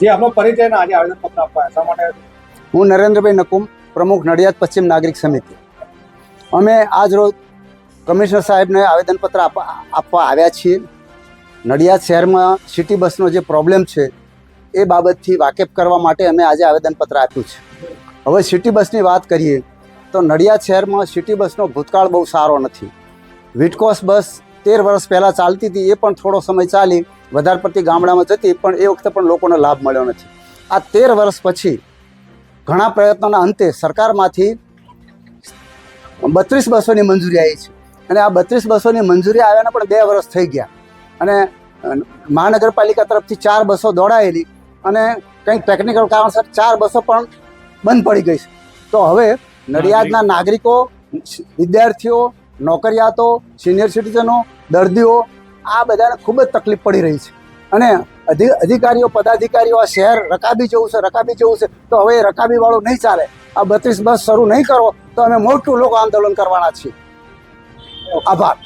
જે આપણો પરિચય આજે આવેદનપત્ર આપવા શા માટે? હું નરેન્દ્રભાઈ નકુમ, પ્રમુખ નડિયાદ પશ્ચિમ નાગરિક સમિતિ. અમે આજ રોજ કમિશનર સાહેબને આવેદનપત્ર આપવા આવ્યા છીએ. નડિયાદ શહેરમાં સિટી બસનો જે પ્રોબ્લેમ છે, એ બાબતથી વાકેફ કરવા માટે અમે આજે આવેદનપત્ર આપ્યું છે. હવે સિટી બસની વાત કરીએ, તો નડિયાદ શહેરમાં સિટી બસનો ભૂતકાળ બહુ સારો નથી. વિટકોસ બસ તેર વર્ષ પહેલાં ચાલતી હતી, એ પણ થોડો સમય ચાલી વધારે પડતી ગામડામાં જતી પણ એ વખતે પણ લોકોને લાભ મળ્યો નથી. આ તેર વર્ષ પછી ઘણા પ્રયત્નોના અંતે સરકારમાંથી બત્રીસ બસોની મંજૂરી આવી છે. અને આ બત્રીસ બસોની મંજૂરી આવ્યાના પણ બે વર્ષ થઈ ગયા. અને મહાનગરપાલિકા તરફથી ચાર બસો દોડાયેલી અને કંઈક ટેકનિકલ કારણસર ચાર બસો પણ બંધ પડી ગઈ છે. તો હવે નડિયાદના નાગરિકો વિદ્યાર્થીઓ નોકરિયાતો સિનિયર સિટીઝનો દર્દીઓ આ બધાને ખૂબ જ તકલીફ પડી રહી છે. અને અધિ, અધિકારીઓ, પદાધિકારીઓ, આ શહેર રકાબી જવું છે, રકાબી જવું છે, તો હવે રકાબી રકાબીવાળું નહીં ચાલે. આ બત્રીસ બસ શરૂ નહીં કરો, તો અમે મોટું લોકો આંદોલન કરવાના છીએ. આભાર.